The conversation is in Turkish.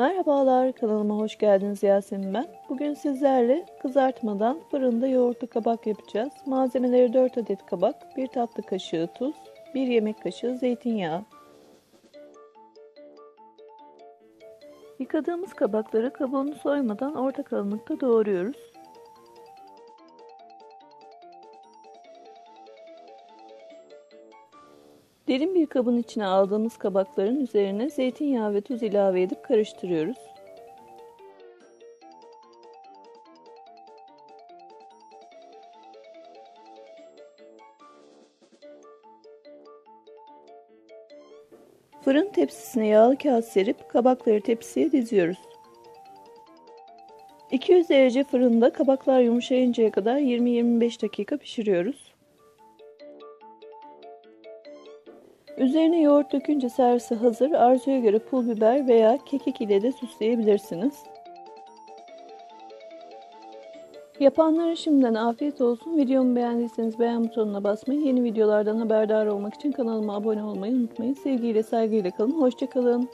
Merhabalar, kanalıma hoş geldiniz Yasemin ben. Bugün sizlerle kızartmadan fırında yoğurtlu kabak yapacağız. Malzemeleri 4 adet kabak, 1 tatlı kaşığı tuz, 1 yemek kaşığı zeytinyağı. Yıkadığımız kabakları kabuğunu soymadan orta kalınlıkta doğruyoruz. Derin bir kabın içine aldığımız kabakların üzerine zeytinyağı ve tuz ilave edip karıştırıyoruz. Fırın tepsisine yağlı kağıt serip kabakları tepsiye diziyoruz. 200 derece fırında kabaklar yumuşayıncaya kadar 20-25 dakika pişiriyoruz. Üzerine yoğurt dökünce servise hazır. Arzuya göre pul biber veya kekik ile de süsleyebilirsiniz. Yapanlara şimdiden afiyet olsun. Videomu beğendiyseniz beğen butonuna basmayı, yeni videolardan haberdar olmak için kanalıma abone olmayı unutmayın. Sevgiyle, saygıyla kalın. Hoşçakalın.